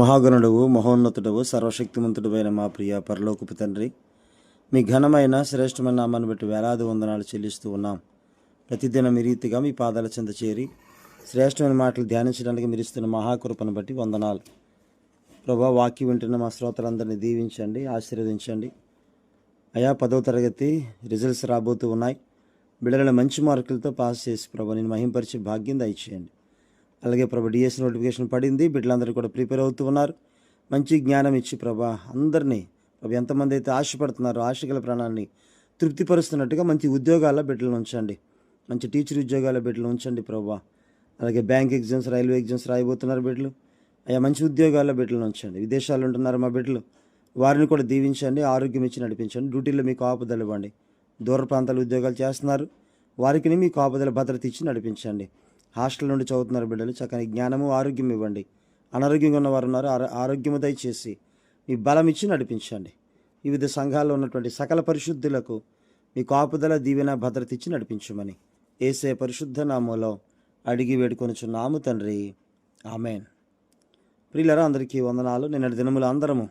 మహాగణుడవు మహోన్నతుడవు సర్వశక్తిమంతుడమైన మా ప్రియ పరలోకపు తండ్రి మీ ఘనమైన శ్రేష్టమైన నామాన్ని బట్టి వేలాది వందనాలు చెల్లిస్తూ ఉన్నాం. ప్రతిదినం మీ రీతిగా మీ పాదాల చెంత చేరి శ్రేష్టమైన మాటలు ధ్యానించడానికి మీరు ఇస్తున్న మహాకృపను బట్టి వందనాలు. ప్రభా వాక్యం వింటున్న మా శ్రోతలందరినీ దీవించండి ఆశీర్వదించండి. అయా పదవ తరగతి రిజల్ట్స్ రాబోతూ ఉన్నాయి. బిడ్డలను మంచి మార్కులతో పాస్ చేసి ప్రభా నేను మహింపరిచే భాగ్యం దయచేయండి. అలాగే ప్రభా డిఎస్ నోటిఫికేషన్ పడింది. బిడ్డలందరూ కూడా ప్రిపేర్ అవుతూ ఉన్నారు. మంచి జ్ఞానం ఇచ్చి ప్రభా అందరినీ ప్రభు ఎంతమంది అయితే ఆశపడుతున్నారో ఆశగల ప్రాణాన్ని తృప్తిపరుస్తున్నట్టుగా మంచి ఉద్యోగాల బిడ్డలను ఉంచండి. మంచి టీచర్ ఉద్యోగాల బిడ్డలు ఉంచండి ప్రభా. అలాగే బ్యాంక్ ఎగ్జామ్స్ రైల్వే ఎగ్జామ్స్ రాయబోతున్నారు బిడ్డలు. అయ్యా మంచి ఉద్యోగాల బిడ్డలను ఉంచండి. విదేశాల్లో ఉంటున్నారు మా బిడ్డలు. వారిని కూడా దీవించండి ఆరోగ్యం ఇచ్చి నడిపించండి. డ్యూటీలో మీకు ఆపదలు ఇవ్వండి. దూర ప్రాంతాల ఉద్యోగాలు చేస్తున్నారు. వారికి మీకు ఆపుదల భద్రత ఇచ్చి నడిపించండి. హాస్టల్ నుండి చదువుతున్నారు బిడ్డలు. చక్కని జ్ఞానము ఆరోగ్యం ఇవ్వండి. అనారోగ్యంగా ఉన్నవారు ఉన్నారు. ఆరో- ఆరోగ్యము దయచేసి మీ బలం ఇచ్చి నడిపించండి. వివిధ సంఘాల్లో ఉన్నటువంటి సకల పరిశుద్ధులకు మీ కాపుదల దీవెన భద్రత ఇచ్చి నడిపించమని ఏసే పరిశుద్ధ నామంలో అడిగి వేడుకొనిచున్నాము తండ్రి. ఆమెన్. ప్రియులరా అందరికీ వందనాలు. నిన్నటి దినములు అందరము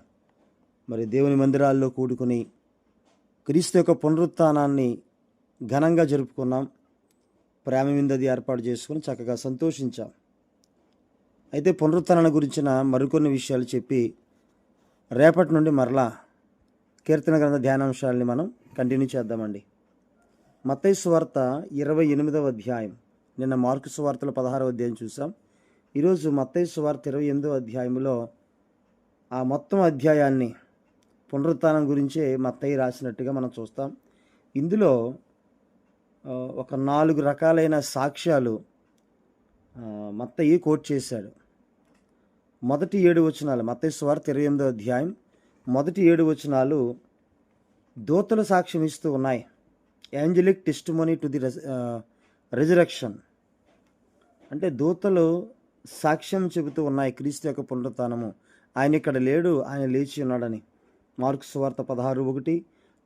మరి దేవుని మందిరాల్లో కూడుకుని క్రీస్తు యొక్క పునరుత్థానాన్ని ఘనంగా జరుపుకున్నాం. ప్రేమ విందది ఏర్పాటు చేసుకుని చక్కగా సంతోషించాం. అయితే పునరుత్థానం గురించిన మరికొన్ని విషయాలు చెప్పి రేపటి నుండి మరలా కీర్తన గ్రంథ ధ్యానాంశాలని మనం కంటిన్యూ చేద్దామండి. మత్తయి సువార్త ఇరవై ఎనిమిదవ అధ్యాయం. నిన్న మార్కు సువార్తల పదహారవ అధ్యాయం చూసాం ఈరోజు మత్తయి సువార్త ఇరవై ఎనిమిదవ అధ్యాయంలో ఆ మొత్తం అధ్యాయాన్ని పునరుత్థానం గురించే మత్తయి రాసినట్టుగా మనం చూస్తాం. ఇందులో ఒక నాలుగు రకాలైన సాక్ష్యాలు మత్తయ్యి కోట్ చేశాడు. మొదటి ఏడు వచనాలు మత్తయ్య సువార్త ఇరవై ఎనిమిదో అధ్యాయం మొదటి ఏడు వచనాలు దూతల సాక్ష్యం ఇస్తూ ఉన్నాయి. Angelic testimony to the resurrection అంటే దూతలు సాక్ష్యం చెబుతూ ఉన్నాయి క్రీస్తు యొక్క పునరుత్నము. ఆయన ఇక్కడ లేడు ఆయన లేచి ఉన్నాడని. మార్క్స్ వార్త పదహారు ఒకటి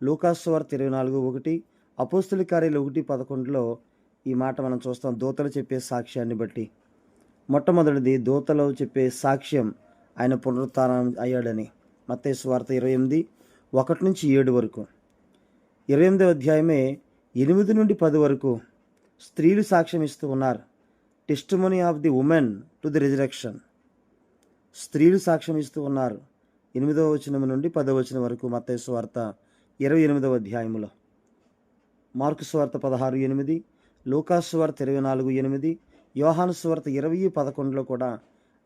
లూకాస్ వార్త ఇరవై నాలుగు ఒకటి అపోస్తుల కార్యాలు ఒకటి పదకొండులో ఈ మాట మనం చూస్తాం. దూతలు చెప్పే సాక్ష్యాన్ని బట్టి. మొట్టమొదటిది దూతలు చెప్పే సాక్ష్యం ఆయన పునరుత్నం అయ్యాడని. మత్తయి వార్త ఇరవై ఎనిమిది ఒకటి నుంచి ఏడు వరకు. ఇరవై ఎనిమిదవ అధ్యాయమే ఎనిమిది నుండి పది వరకు స్త్రీలు సాక్ష్యం ఇస్తూ ఉన్నారు. Testimony of the women to the resurrection స్త్రీలు సాక్ష్యం ఇస్తూ ఉన్నారు. ఎనిమిదవ వచనం నుండి పదవ వచనం వరకు మత్తయి వార్త ఇరవై ఎనిమిదవ అధ్యాయములో. మార్కు స్వార్త పదహారు ఎనిమిది లూకాస్ ఇరవై నాలుగు ఎనిమిది యోహాను స్వార్త ఇరవై పదకొండులో కూడా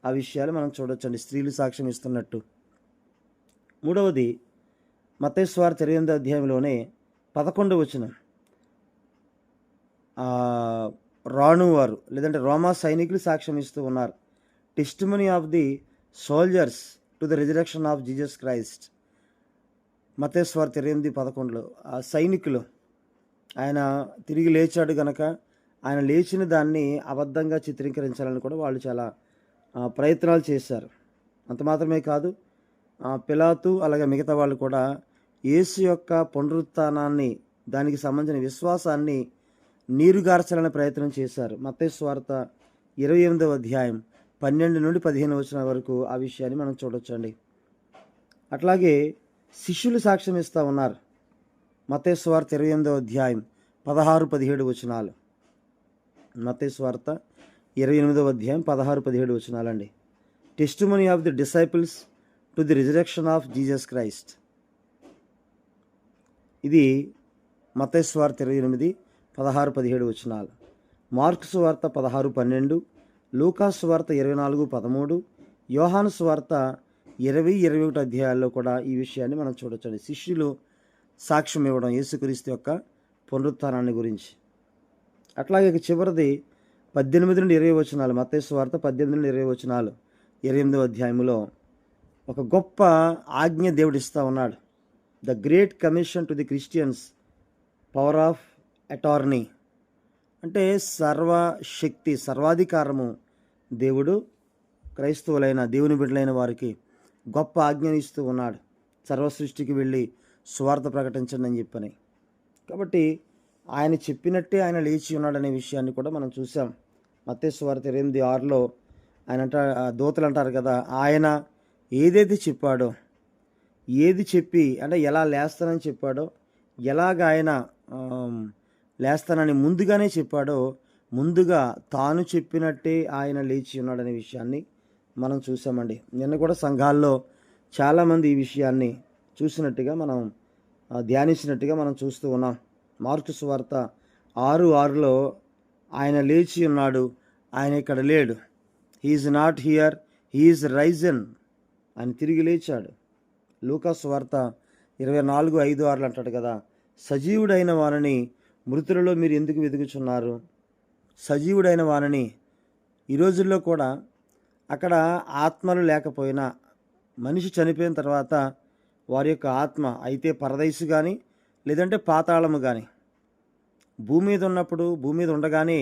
ఆ విషయాలు మనం చూడొచ్చండి. స్త్రీలు సాక్ష్యం ఇస్తున్నట్టు. మూడవది మతేశ్వార్త ఇరవై ఎనిమిదో అధ్యాయంలోనే పదకొండు వచ్చిన రాణువారు లేదంటే రోమా సైనికులు సాక్ష్యం ఇస్తూ ఉన్నారు. Testimony of the soldiers to the resurrection of Jesus Christ. మతేశ్వార్త ఇరవై ఎనిమిది పదకొండులో ఆ సైనికులు ఆయన తిరిగి లేచాడు గనక ఆయన లేచిన దాన్ని అబద్ధంగా చిత్రీకరించాలని కూడా వాళ్ళు చాలా ప్రయత్నాలు చేశారు. అంత మాత్రమే కాదు పిలాతు అలాగే మిగతా వాళ్ళు కూడా యేసు యొక్క పునరుత్నాన్ని దానికి సంబంధించిన విశ్వాసాన్ని నీరుగార్చాలనే ప్రయత్నం చేశారు. మతేశ్వార్త ఇరవై ఎనిమిదవ అధ్యాయం పన్నెండు నుండి పదిహేను వచ్చిన వరకు ఆ విషయాన్ని మనం చూడొచ్చండి. అట్లాగే శిష్యులు సాక్ష్యం ఇస్తూ ఉన్నారు. మతేశ్వార్త ఇరవై ఎనిమిదవ అధ్యాయం పదహారు పదిహేడు వచనాలు. మతేశ్వార్త ఇరవై ఎనిమిదవ అధ్యాయం పదహారు పదిహేడు వచనాలండి. Testimony of the disciples to the resurrection of Jesus Christ ఇది మతేశ్వార్త ఇరవై ఎనిమిది పదహారు పదిహేడు వచనాలు. మార్క్స్ వార్త పదహారు పన్నెండు లూకాస్ వార్త ఇరవై నాలుగు పదమూడు యోహాన్స్ వార్త ఇరవై ఇరవై ఒకటి అధ్యాయాల్లో కూడా ఈ విషయాన్ని మనం చూడొచ్చండి. శిష్యులు సాక్ష్యం ఇవ్వడం యేసుక్రీస్తు యొక్క పునరుత్థానాన్ని గురించి. అట్లాగే చివరిది పద్దెనిమిది నుండి ఇరవై వచనాలు మత్తయి వార్త పద్దెనిమిది నుండి ఇరవై వచనాలు ఇరవై ఎనిమిదో అధ్యాయంలో ఒక గొప్ప ఆజ్ఞ దేవుడు ఇస్తూ ఉన్నాడు. The great commission to the Christians power of attorney. అంటే సర్వశక్తి సర్వాధికారము దేవుడు క్రైస్తవులైన దేవుని బిడ్డలైన వారికి గొప్ప ఆజ్ఞని ఇస్తూ ఉన్నాడు. సర్వ సృష్టికి వెళ్ళి సువార్త ప్రకటించండి అని చెప్పని. కాబట్టి ఆయన చెప్పినట్టే ఆయన లేచి ఉన్నాడనే విషయాన్ని కూడా మనం చూసాం. మత్తే సువార్త ఎనిమిది ఆరులో ఆయన అంట ఆ దూతలు అంటారు కదా ఆయన ఏదైతే చెప్పాడో ఏది చెప్పి అంటే ఎలా లేస్తానని చెప్పాడో ఎలాగ ఆయన లేస్తానని ముందుగానే చెప్పాడో ముందుగా తాను చెప్పినట్టే ఆయన లేచి ఉన్నాడనే విషయాన్ని మనం చూసామండి. నిన్న కూడా సంఘాల్లో చాలామంది ఈ విషయాన్ని చూసినట్టుగా మనం ధ్యానించినట్టుగా మనం చూస్తూ ఉన్నాం. మార్కు సువార్త ఆరు ఆరులో ఆయన లేచి ఉన్నాడు ఆయన ఇక్కడ లేడు. He is not here he is risen ఆయన తిరిగి లేచాడు. లూకాస్ వార్త ఇరవై నాలుగు ఐదు ఆరులు అంటాడు కదా సజీవుడైన వానని మృతులలో మీరు ఎందుకు వెతుకుచున్నారు? సజీవుడైన వానని ఈ రోజుల్లో కూడా అక్కడ ఆత్మలు లేకపోయినా మనిషి చనిపోయిన తర్వాత వారి యొక్క ఆత్మ అయితే పరదైసు కానీ లేదంటే పాతాళము కానీ భూమి మీద ఉన్నప్పుడు భూమి మీద ఉండగానే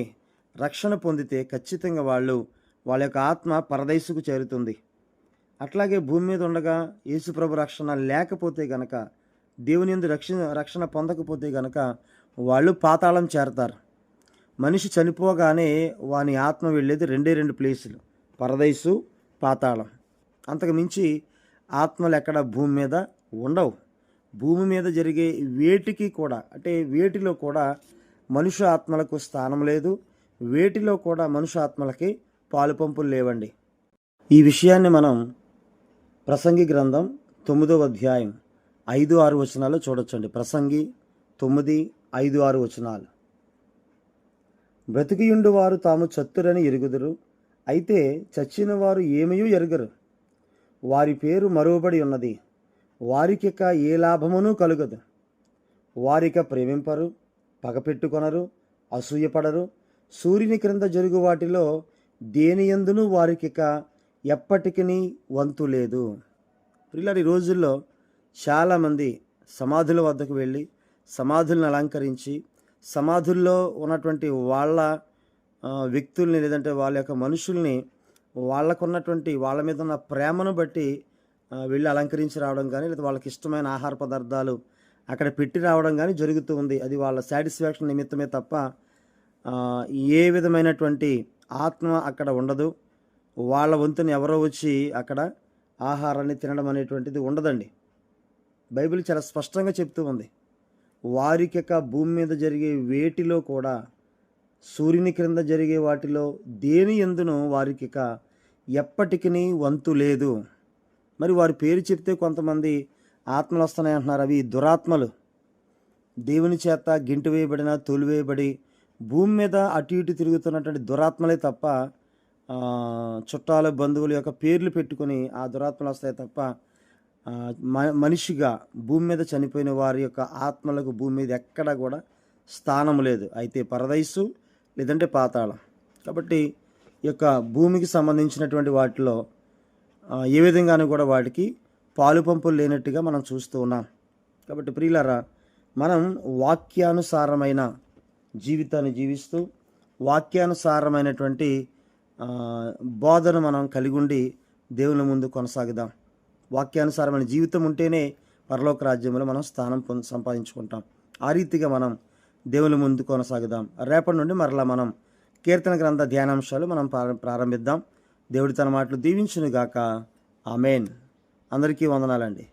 రక్షణ పొందితే ఖచ్చితంగా వాళ్ళు వాళ్ళ యొక్క ఆత్మ పరదైసుకు చేరుతుంది. అట్లాగే భూమి మీద ఉండగా యేసుప్రభు రక్షణ లేకపోతే గనక దేవుని ఎందు రక్షణ రక్షణ పొందకపోతే గనక వాళ్ళు పాతాళం చేరతారు. మనిషి చనిపోగానే వాని ఆత్మ వెళ్ళేది రెండే రెండు ప్లేసులు పరదైసు పాతాళం. అంతకు మించి ఆత్మలు ఎక్కడ భూమి మీద ఉండవు. భూమి మీద జరిగే వేటికి కూడా అంటే వేటిలో కూడా మనుషు ఆత్మలకు స్థానం లేదు. వేటిలో కూడా మనుషు ఆత్మలకి పాలు పంపులు లేవండి. ఈ విషయాన్ని మనం ప్రసంగి గ్రంథం తొమ్మిదవ అధ్యాయం ఐదు ఆరు వచనాలు చూడొచ్చండి. ప్రసంగి తొమ్మిది ఐదు ఆరు వచనాలు. బ్రతికియుండు వారు తాము చత్తురని ఎరుగుదురు అయితే చచ్చిన వారు ఏమయూ ఎరుగరు. వారి పేరు మరువబడి ఉన్నది. వారికిక ఏ లాభమునూ కలుగదు. వారిక ప్రేమింపరు పగపెట్టుకొనరు అసూయపడరు. సూర్యుని క్రింద జరుగు వాటిలో దేని ఎందును వారికిక ఎప్పటికీ వంతు లేదు. పిల్లలు ఈ రోజుల్లో చాలామంది సమాధుల వద్దకు వెళ్ళి సమాధులను అలంకరించి సమాధుల్లో ఉన్నటువంటి వాళ్ళ వ్యక్తుల్ని లేదంటే వాళ్ళ యొక్క మనుషుల్ని వాళ్ళకున్నటువంటి వాళ్ళ మీద ఉన్న ప్రేమను బట్టి వెళ్ళి అలంకరించి రావడం కానీ లేదా వాళ్ళకి ఇష్టమైన ఆహార పదార్థాలు అక్కడ పెట్టి రావడం కానీ జరుగుతూ ఉంది. అది వాళ్ళ సాటిస్ఫాక్షన్ నిమిత్తమే తప్ప ఏ విధమైనటువంటి ఆత్మ అక్కడ ఉండదు. వాళ్ళ వంతుని ఎవరో వచ్చి అక్కడ ఆహారాన్ని తినడం అనేటువంటిది ఉండదండి. బైబిల్ చాలా స్పష్టంగా చెప్తూ ఉంది. వారికిక భూమి మీద జరిగే వేటిలో కూడా సూర్యుని క్రింద జరిగే వాటిలో దేని ఎందును వారికిక ఎప్పటికీ వంతు లేదు. మరి వారి పేరు చెప్తే కొంతమంది ఆత్మలు వస్తున్నాయి అంటున్నారు. అవి దురాత్మలు. దేవుని చేత గింటి వేయబడిన తొలివేయబడి భూమి మీద అటు ఇటు తిరుగుతున్నటువంటి దురాత్మలే తప్ప చుట్టాల చుట్టాలు బంధువుల యొక్క పేర్లు పెట్టుకొని ఆ దురాత్మలు వస్తాయి తప్ప మ- మనిషిగా భూమి మీద చనిపోయిన వారి యొక్క ఆత్మలకు భూమి మీద ఎక్కడా కూడా స్థానం లేదు. అయితే పరదైసు లేదంటే పాతాళం. కాబట్టి ఈ యొక్క భూమికి సంబంధించినటువంటి వాటిలో ఏ విధంగానూ కూడా వాటికి పాలు పంపులు లేనట్టుగా మనం చూస్తూ ఉన్నాం. కాబట్టి ప్రియులరా మనం వాక్యానుసారమైన జీవితాన్ని జీవిస్తూ వాక్యానుసారమైనటువంటి బోధన మనం కలిగి ఉండి దేవుని ముందు కొనసాగుదాం వాక్యానుసారమైన జీవితం ఉంటేనే పరలోక రాజ్యంలో మనం స్థానం సంపాదించుకుంటాం. ఆ రీతిగా మనం దేవుని ముందు కొనసాగుదాం రేపటి నుండి మరలా మనం కీర్తన గ్రంథ ధ్యానాంశాలు మనం ప్రారం- ప్రారంభిద్దాం. దేవుడి తన మాటలు దీవించునుగాక. ఆమెన్. అందరికీ వందనాలండి.